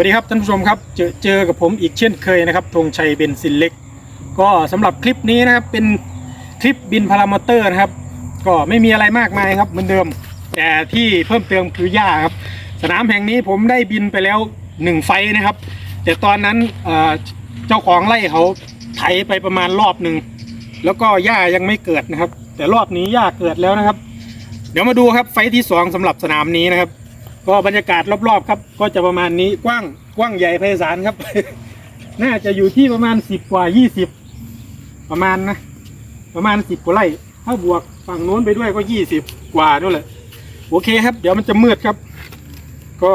วัสดีครับท่านผู้ชมครับเจอเจอกับผมอีกเช่นเคยนะครับธงชัยเบนซินเล็ก ก็สำหรับคลิปนี้นะครับเป็นคลิปบินพารามอเตอร์นะครับ ก็ไม่มีอะไรมากมายครับเหมือนเดิม แต่ที่เพิ่มเติมคือหญ้าครับ สนามแห่งนี้ผมได้บินไปแล้วหนึ่งไฟนะครับ แต่ตอนนั้นเจ้าของไร่เขาไถไปประมาณรอบหนึ่งแล้วก็หญ้ายังไม่เกิดนะครับ แต่รอบนี้หญ้าเกิดแล้วนะครับ เดี๋ยวมาดูครับไฟที่สองสำหรับสนามนี้นะครับ ก็บรรยากาศรอบๆครับ ก็จะประมาณนี้กว้างกว้างใหญ่ไพศาลครับ น่าจะอยู่ที่ประมาณสิบกว่ายี่สิบประมาณนะ ประมาณสิบกว่าไร่ถ้าบวกฝั่งโน้นไปด้วยก็ยี่สิบกว่านู่นแหละโอเคครับ เดี๋ยวมันจะมืดครับ ก็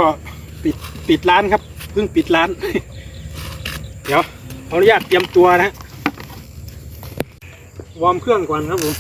ปิดปิดร้านครับเพิ่งปิดร้าน เดี๋ยวขออนุญาตเตรียมตัวนะฮะวอร์มเครื่องก่อนครับผม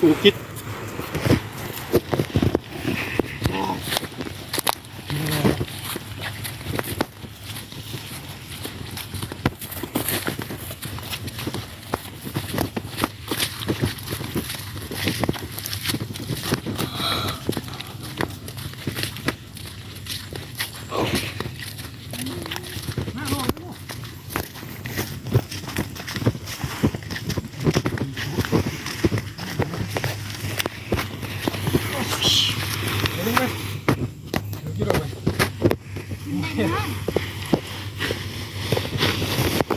ถูกคิด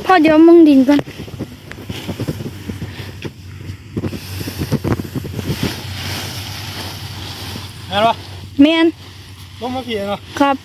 พ่อเดี๋ยวมึงดินก่อนเห็นปะแมนลงมาเพียเนาะครับ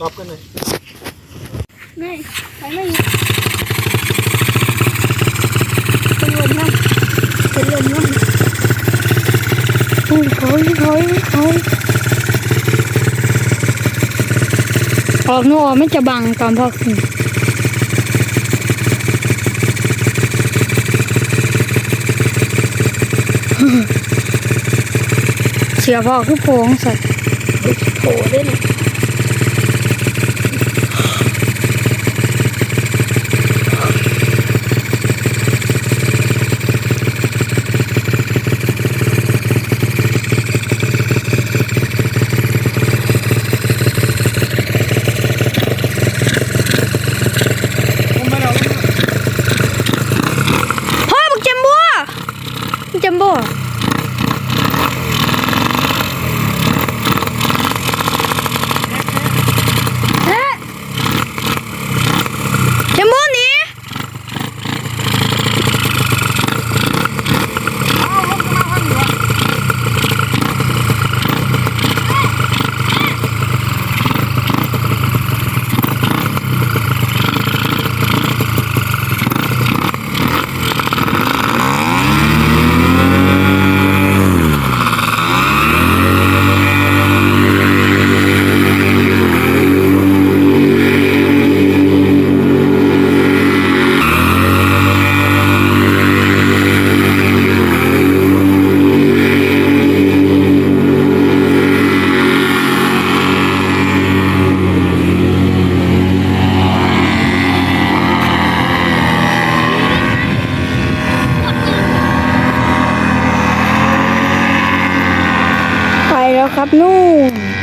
ตอบกันเลย ไม่ไปไม่เป็นลมนะเป็นลมนะโอ้ย ถอยถอยถอยออกไม่จะบังตอนพอกเสียพอคือโพงสัตว์โผล่ได้เลย ผมมาแล้ว พ่อบักจัมโบ้จัมโบ้เอ๊ะจัมโบ้หนีไป แล้วครับนู่น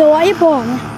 คือชิ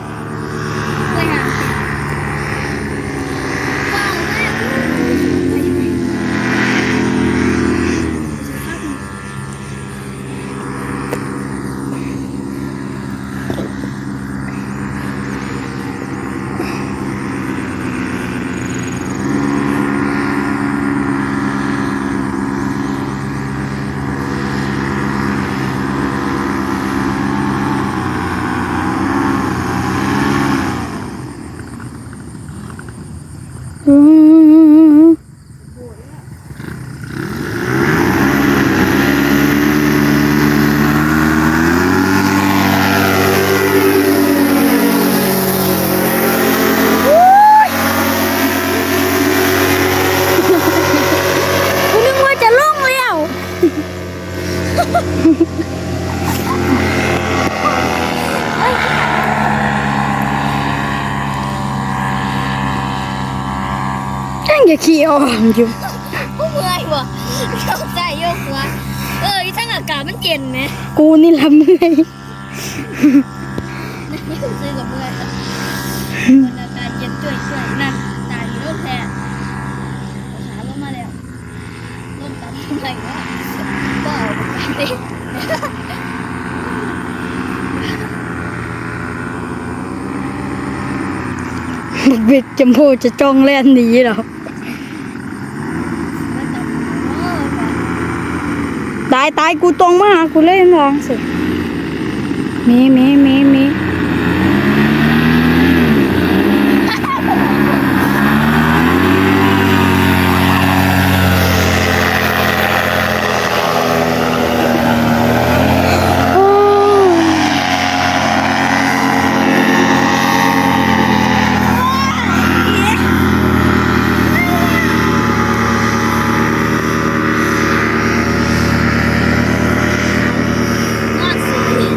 าขี้อ่อนอยู่ผู้เมื่อยบ่เข้าใจโยกหัวเออทั้งอากาศมันเย็นไหมกูนี่ละเมื่อยนี่คือซื้อกับเมื่อยมันอากาศเย็นจ่วยๆนั่นตายอยู่รถแท้ขาลงมาแล้วรถตัดทำไมวะก็เอาไปติดบักเบ็ดจำโพจะจ้องแล่นหนีเหรอ แล้วตัดโอ้ย ตายตายกูตรงมาหากูเล่นวางสิมีมีมีมีโอ้ งอดสี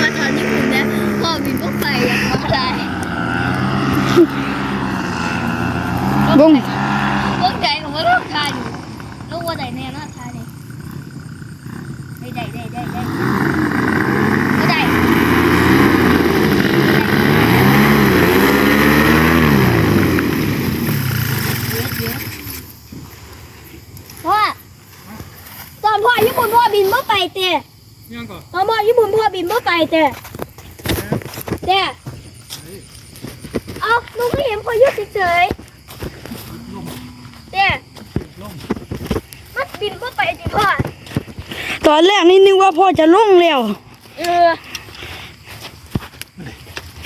มาตอนญี่ปุ่นนะพ่อบินพวกไปอย่างว่าอะไร บุ้ง พวกใจของว่าลูกชายอยู่ลูก ว่าใจแน่นอนชายนี่ได้ได้ได้ได้ได้ได้พ่อตอนพ่อญี่ปุ่นพ่อบินพ่อไปเตะยังก่อนตอนพ่อญี่ปุ่นพ่อบินพ่อไปเตะเตะเอาลูกไม่เห็นพ่อยุดเฉยๆเตะ มันบินพ่อไปจริงพ่อตอนแรกนี่นึกว่าพ่อจะลงแล้ว เออ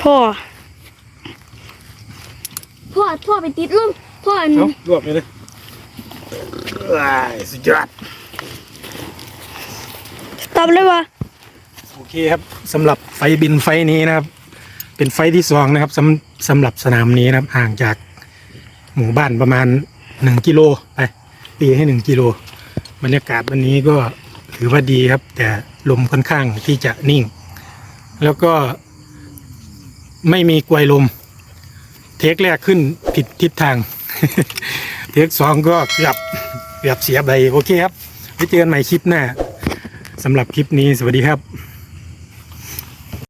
พ่อ พ่อพ่อไปติดลมพ่ออันเอารวบไปเลยว้ายสุดยอด ตอบเลยวะโอเคครับสำหรับไฟบินไฟนี้นะครับ เป็นไฟที่สองนะครับสำสำหรับสนามนี้นะครับห่างจากหมู่บ้านประมาณหนึ่งกิโลไปตีให้หนึ่งกิโล บรรยากาศวันนี้ก็ถือว่าดีครับ แต่ลมค่อนข้างที่จะนิ่ง แล้วก็ไม่มีกวยลม เทคแรกขึ้นผิดทิศทาง เทคสองก็เกือบเกือบเสียใบโอเคครับไว้เจอกันใหม่คลิปหน้าสำหรับคลิปนี้สวัสดีครับ